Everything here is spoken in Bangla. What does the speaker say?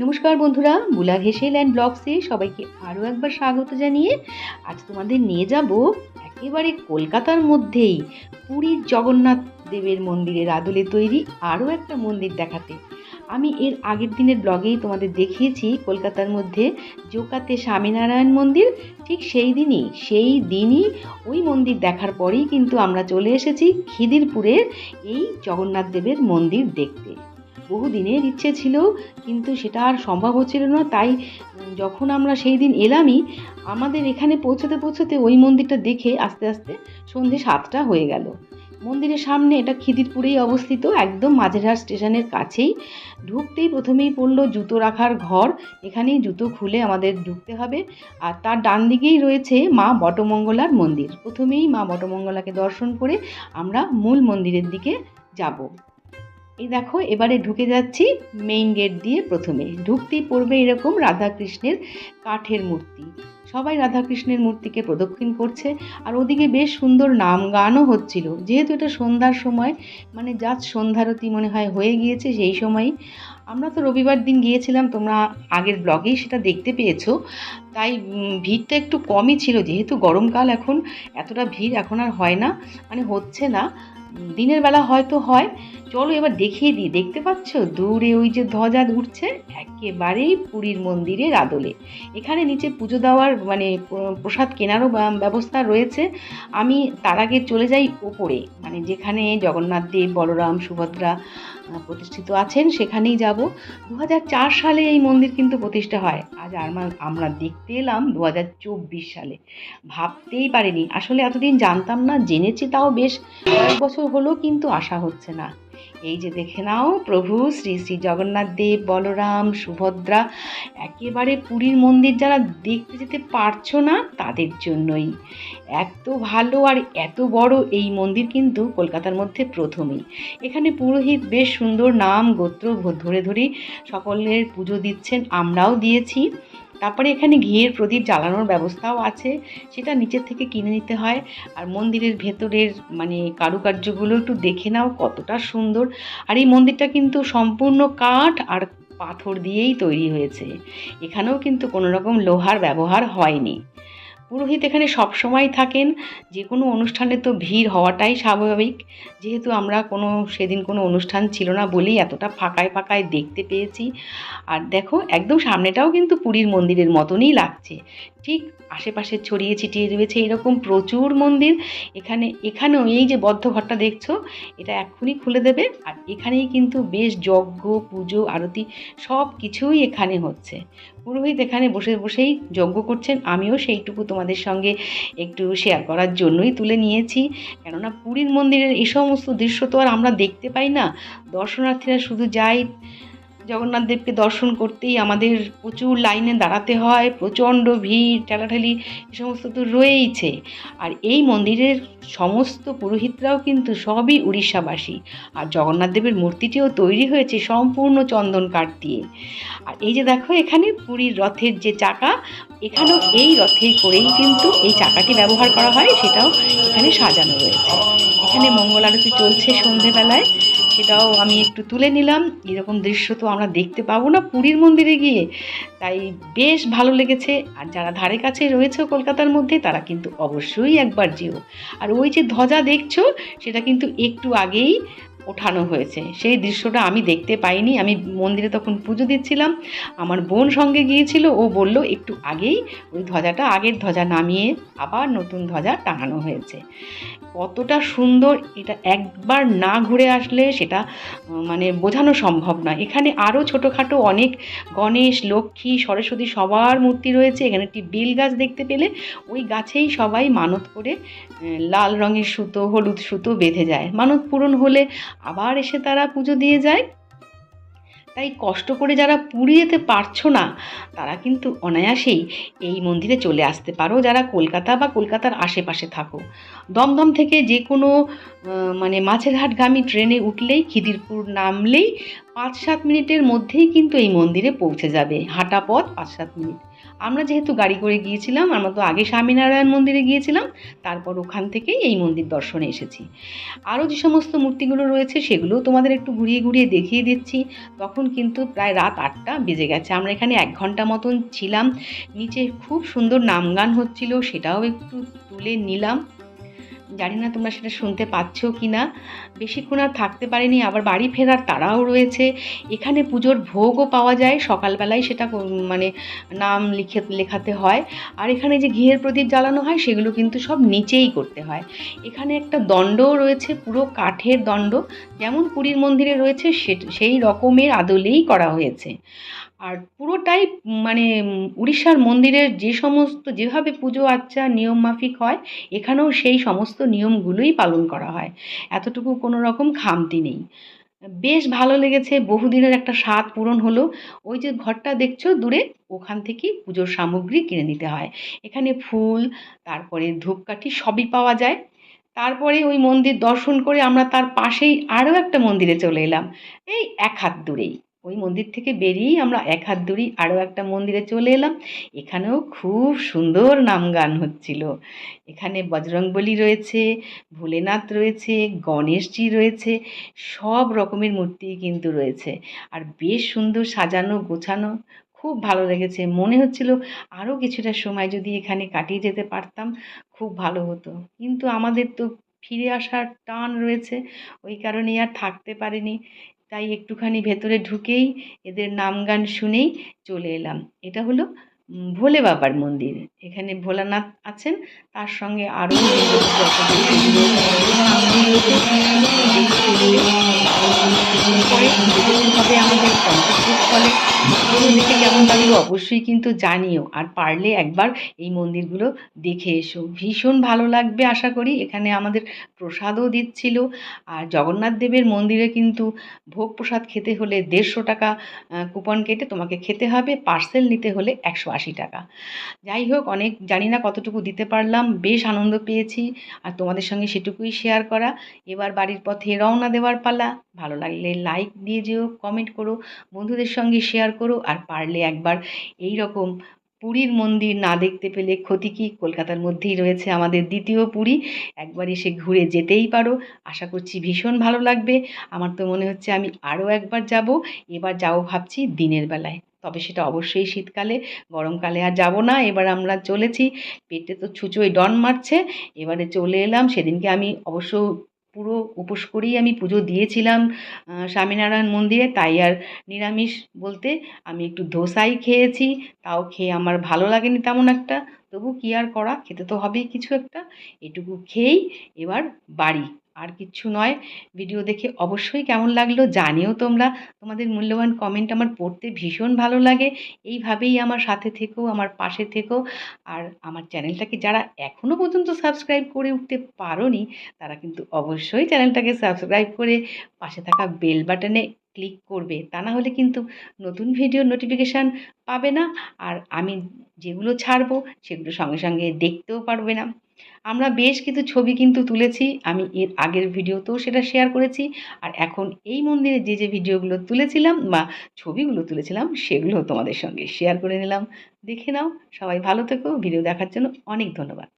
নমস্কার বন্ধুরা বুলা ঘেসে ল্যান্ড ব্লগসে সবাইকে আরও একবার স্বাগত জানিয়ে আজ তোমাদের নিয়ে যাব একেবারে কলকাতার মধ্যেই পুরীর জগন্নাথ দেবের মন্দিরের আদলে তৈরি আরও একটা মন্দির দেখাতে। আমি এর আগের দিনের ব্লগেই তোমাদের দেখিয়েছি কলকাতার মধ্যে জোকাতে স্বামীনারায়ণ মন্দির, ঠিক সেই দিনই সেই দিনই ওই মন্দির দেখার পরেই কিন্তু আমরা চলে এসেছি খিদিরপুরের এই জগন্নাথ দেবের মন্দির দেখতে। বহু দিনের ইচ্ছে ছিল, কিন্তু সেটা আর সম্ভব হচ্ছিল না। তাই যখন আমরা সেই দিন এলামই, আমাদের এখানে পৌঁছতে পৌঁছতে ওই মন্দিরটা দেখে আস্তে আস্তে সন্ধে সাতটা হয়ে গেল। মন্দিরের সামনে এটা খিদিরপুরেই অবস্থিত, একদম মাঝেরহাট স্টেশনের কাছেই। ঢুকতেই প্রথমেই পড়ল জুতো রাখার ঘর, এখানেই জুতো খুলে আমাদের ঢুকতে হবে। আর তার ডান দিকেই রয়েছে মা বটমঙ্গলার মন্দির। প্রথমেই মা বটমঙ্গলাকে দর্শন করে আমরা মূল মন্দিরের দিকে যাব। এই দেখো, এবারে ঢুকে যাচ্ছি মেইন গেট দিয়ে প্রথমে। ঢুকতেই পড়বে এরকম রাধাকৃষ্ণের কাঠের মূর্তি। সবাই রাধাকৃষ্ণের মূর্তিকে প্রদক্ষিণ করছে। আর ওদিকে বেশ সুন্দর নাম গানও হচ্ছিল। যেহেতু এটা সন্ধ্যার সময় মানে জাস্ট সন্ধ্যারতি মনে হয় হয়ে গিয়েছে সেই সময়ই আমরা তো রবিবার দিন গিয়েছিলাম, তোমরা আগের ব্লগেই সেটা দেখতে পেয়েছ। তাই ভিড়টা একটু কমই ছিল। যেহেতু গরমকাল এখন, এতটা ভিড় এখন আর হয় না। মানে হচ্ছে না। দিনের বেলা হয়তো হয়। চলো এবার দেখিয়ে দিই। দেখতে পাচ্ছ? দূরে ওই যে ধ্বজা উঠছে, একেবারেই পুরীর মন্দিরের আদলে। এখানে নিচে পুজো দেওয়ার মানে প্রসাদ কেনারও ব্যবস্থা রয়েছে। আমি তার আগে চলে যাই ওপরে মানে যেখানে জগন্নাথ দেব, বলরাম, সুভদ্রা প্রতিষ্ঠিত আছেন, সেখানেই যাব। দু হাজার চার সালে এই মন্দির কিন্তু প্রতিষ্ঠা হয়। আজ আমরা দেখতে এলাম দু হাজার চব্বিশ সালে। ভাবতেই পারিনি। আসলে এতদিন জানতাম না, জেনেছি তাও বেশ। কয়েক বছর হলো কিন্তু আসা হচ্ছে না। এই যে দেখে নাও, প্রভু শ্রী শ্রী জগন্নাথ দেব, বলরাম, সুভদ্রা, একেবারে পুরীর মন্দির যারা দেখতে যেতে পারছ না তাদের জন্যই। এত ভালো আর এত বড় এই মন্দির কিন্তু কলকাতার মধ্যে প্রথমেই। এখানে পুরোহিত বেশ সুন্দর নাম, গোত্র, ধরে ধরে সকলের পুজো দিচ্ছেন, আমরাও দিয়েছি। তারপরে এখানে ঘিয়ের প্রদীপ জ্বালানোর ব্যবস্থাও আছে, সেটা নিচের থেকে কিনে নিতে হয়। আর মন্দিরের ভেতরের মানে কারুকার্যগুলো একটু দেখে নাও কতটা সুন্দর। আর এই মন্দিরটা কিন্তু সম্পূর্ণ কাঠ আর পাথর দিয়েই তৈরি হয়েছে। এখানেও কিন্তু কোনো রকম লোহার ব্যবহার হয়নি। পুরোহিত এখানে সবসময় থাকেন। যে কোনো অনুষ্ঠানে তো ভিড় হওয়াটাই স্বাভাবিক। যেহেতু আমরা কোনো, সেদিন কোনো অনুষ্ঠান ছিল না বলেই এতটা ফাঁকায় ফাঁকায় দেখতে পেয়েছি। আর দেখো, একদম সামনেটাও কিন্তু পুরীর মন্দিরের মতনই লাগছে। ঠিক আশেপাশে ছড়িয়ে ছিটিয়ে রয়েছে এরকম প্রচুর মন্দির। এখানে, এখানেও এই যে বদ্ধ ঘরটা দেখছ, এটা এক্ষুনি খুলে দেবে। আর এখানেই কিন্তু বেশ যজ্ঞ, পুজো, আরতি সব কিছুই এখানে হচ্ছে। পুরোহিত এখানে বসে বসেই যজ্ঞ করছেন। আমিও সেইটুকু তোমাদের সঙ্গে একটু শেয়ার করার জন্যই তুলে নিয়েছি। কেননা পুরীর মন্দিরের এই সমস্ত দৃশ্য তো আর আমরা দেখতে পাই না। দর্শনার্থীরা শুধু যায় জগন্নাথ দেবকে দর্শন করতেই আমাদের প্রচুর লাইনে দাঁড়াতে হয়, প্রচণ্ড ভিড়, ঠেলাঠেলি এ সমস্ত তো রয়েইছে। আর এই মন্দিরের সমস্ত পুরোহিতরাও কিন্তু সবই উড়িষ্যাবাসী। আর জগন্নাথ দেবের মূর্তিটিও তৈরি হয়েছে সম্পূর্ণ চন্দন কাঠ দিয়ে। আর এই যে দেখো এখানে পুরীর রথের যে চাকা, এখানেও এই রথে করেই কিন্তু এই চাকাটি ব্যবহার করা হয়, সেটাও এখানে সাজানো রয়েছে। এখানে মঙ্গল আরতি চলছে সন্ধেবেলায়। সেটাও আমি একটু তুলে নিলাম। এরকম দৃশ্য তো আমরা দেখতে পাবো না পুরীর মন্দিরে গিয়ে। তাই বেশ ভালো লেগেছে। আর যারা ধারে কাছে রয়েছে কলকাতার মধ্যে, তারা কিন্তু অবশ্যই একবার যেও। আর ওই যে ধ্বজা দেখছ, সেটা কিন্তু একটু আগেই ওঠানো হয়েছে। সেই দৃশ্যটা আমি দেখতে পাইনি। আমি মন্দিরে তখন পুজো দিচ্ছিলাম। আমার বোন সঙ্গে গিয়েছিল। ও বলল, একটু আগেই ওই ধ্বজাটা আগের ধ্বজা নামিয়ে আবার নতুন ধ্বজা টাঙানো হয়েছে। কতটা সুন্দর এটা একবার না ঘুরে আসলে সেটা মানে বোঝানো সম্ভব নয় এখানে আরও ছোটোখাটো অনেক গণেশ, লক্ষ্মী, সরস্বতী সবার মূর্তি রয়েছে। এখানে একটি বেল গাছ দেখতে পেলে ওই গাছেই সবাই মানত করে লাল রঙের সুতো, হলুদ সুতো বেঁধে যায়। মানত পূরণ হলে আবার এসে তারা পুজো দিয়ে যায়। তাই কষ্ট করে যারা পুরী যেতে পারছ না, তারা কিন্তু অনায়াসেই এই মন্দিরে চলে আসতে পারো। যারা কলকাতা বা কলকাতার আশেপাশে থাকো। দমদম থেকে যে কোনো মানে মাছেরহাটগামী ট্রেনে উঠলেই, খিদিরপুর নামলেই পাঁচ সাত মিনিটের মধ্যেই কিন্তু এই মন্দিরে পৌঁছে যাবে। হাঁটা পথ পাঁচ সাত মিনিট। আমরা যেহেতু গাড়ি করে গিয়েছিলাম, আমরা তো আগে স্বামীনারায়ণ মন্দিরে গিয়েছিলাম, তারপর ওখান থেকেই এই মন্দির দর্শনে এসেছি। আরও যে সমস্ত মূর্তিগুলো রয়েছে সেগুলো তোমাদের একটু ঘুরিয়ে ঘুরিয়ে দেখিয়ে দিচ্ছি। তখন কিন্তু প্রায় রাত আটটা বেজে গেছে। আমরা এখানে এক ঘণ্টা মতন ছিলাম। নিচে খুব সুন্দর নাম গান হচ্ছিল, সেটাও একটু তুলে নিলাম। জানি না তোমরা সেটা শুনতে পাচ্ছ কি না বেশিক্ষণ আর থাকতে পারিনি, আবার বাড়ি ফেরার তারাও রয়েছে। এখানে পুজোর ভোগও পাওয়া যায়, সকালবেলায় সেটা মানে নাম লিখে, লেখাতে হয়। আর এখানে যে ঘিয়ের প্রদীপ জ্বালানো হয়, সেগুলো কিন্তু সব নিচেই করতে হয়। এখানে একটা দণ্ডও রয়েছে, পুরো কাঠের দণ্ড। যেমন পুরীর মন্দিরে রয়েছে সেই রকমের আদলেই করা হয়েছে। আর পুরোটাই মানে উড়িষ্যার মন্দিরের যে সমস্ত, যেভাবে পুজো আচ্চা নিয়ম মাফিক হয়, এখানেও সেই সমস্ত নিয়মগুলোই পালন করা হয়। এতটুকু কোনো রকম খামতি নেই। বেশ ভালো লেগেছে, বহুদিনের একটা স্বাদ পূরণ হলো। ওই যে ঘরটা দেখছ দূরে, ওখান থেকেই পুজোর সামগ্রী কিনে নিতে হয়। এখানে ফুল, তারপরে ধূপকাঠি সবই পাওয়া যায়। তারপরে ওই মন্দির দর্শন করে আমরা তার পাশেই আরও একটা মন্দিরে চলে এলাম। এই এক হাত দূরেই। ওই মন্দির থেকে বেরিয়েই আমরা এক হাত দূরেই আরও একটা মন্দিরে চলে এলাম। এখানেও খুব সুন্দর নাম গান হচ্ছিল। এখানে বজরংবলী রয়েছে, ভোলেনাথ রয়েছে, গণেশজি রয়েছে, সব রকমের মূর্তি কিন্তু রয়েছে। আর বেশ সুন্দর সাজানো, গোছানো, খুব ভালো লেগেছে। মনে হচ্ছিল আরও কিছুটা সময় যদি এখানে কাটিয়ে যেতে পারতাম, খুব ভালো হতো। কিন্তু আমাদের তো ফিরে আসার টান রয়েছে। ওই কারণেই আর থাকতে পারিনি। তাই একটুখানি ভেতরে ঢুকেই এদের নাম গান শুনেই চলে এলাম। এটা হলো ভোলে বাবার মন্দির। এখানে ভোলানাথ আছেন। তার সঙ্গে আরও কেমন লাগল? অবশ্যই কিন্তু জানিও। আর পারলে একবার এই মন্দিরগুলো দেখে এসো। ভীষণ ভালো লাগবে আশা করি। এখানে আমাদের প্রসাদও দিচ্ছিল। আর জগন্নাথ দেবের মন্দিরে কিন্তু ভোগ প্রসাদ খেতে হলে দেড়শো টাকা কুপন কেটে তোমাকে খেতে হবে। পার্সেল নিতে হলে একশো আট আশি টাকা। যাই হোক, অনেক জানি না কতটুকু দিতে পারলাম, বেশ আনন্দ পেয়েছি। আর তোমাদের সঙ্গে সেটুকুই শেয়ার করা। এবার বাড়ির পথে রওনা দেওয়ার পালা। ভালো লাগলে লাইক দিয়ে যেও কমেন্ট করো, বন্ধুদের সঙ্গে শেয়ার করো। আর পারলে একবার এই রকম পুরীর মন্দির না দেখতে পেলে ক্ষতি কি? কলকাতার মধ্যেই রয়েছে আমাদের দ্বিতীয় পুরী। একবার এসে ঘুরে যেতেই পারো। আশা করছি ভীষণ ভালো লাগবে। আমার তো মনে হচ্ছে আমি আরও একবার যাব। এবার যাব ভাবছি দিনের বেলায়। তবে সেটা অবশ্যই শীতকালে, গরমকালে আর যাব না। এবার আমরা চলেছি, পেটে তো ছুঁচোয় ডন মারছে, এবারে চলে এলাম। সেদিনকে আমি অবশ্য পুরো উপোস করেই আমি পুজো দিয়েছিলাম স্বামীনারায়ণ মন্দিরে। তাই আর নিরামিষ বলতে আমি একটু ধোসাই খেয়েছি, তাও খেয়ে আমার ভালো লাগেনি তেমন একটা। তবু কি আর করা? খেতে তো হবেই কিছু একটা। এটুকু খেয়েই এবার বাড়ি। আর কিচ্ছু নয়। ভিডিও দেখে অবশ্যই কেমন লাগল জানিও তোমরা। তোমাদের মূল্যবান কমেন্ট আমার পড়তে ভীষণ ভালো লাগে। এইভাবেই আমার সাথে থেকেও আমার পাশে থেকো। আর আমার চ্যানেলটাকে যারা এখনও পর্যন্ত সাবস্ক্রাইব করে উঠতে পারোনি, তারা কিন্তু অবশ্যই চ্যানেলটাকে সাবস্ক্রাইব করে পাশে থাকা বেল বাটনে ক্লিক করবে, তা না হলে কিন্তু নতুন ভিডিওর নোটিফিকেশান পাবে না। আর আমি যেগুলো ছাড়বো, সেগুলো সঙ্গে সঙ্গে দেখতেও পারবে না। আমরা বেশ কিছু ছবি কিন্তু তুলেছি, আমি এর আগের ভিডিওতেও সেটা শেয়ার করেছি। আর এখন এই মন্দিরে যে যে ভিডিওগুলো তুলেছিলাম বা ছবিগুলো তুলেছিলাম, সেগুলো তোমাদের সঙ্গে শেয়ার করে নিলাম। দেখে নাও, সবাই ভালো থেকো। ভিডিও দেখার জন্য অনেক ধন্যবাদ।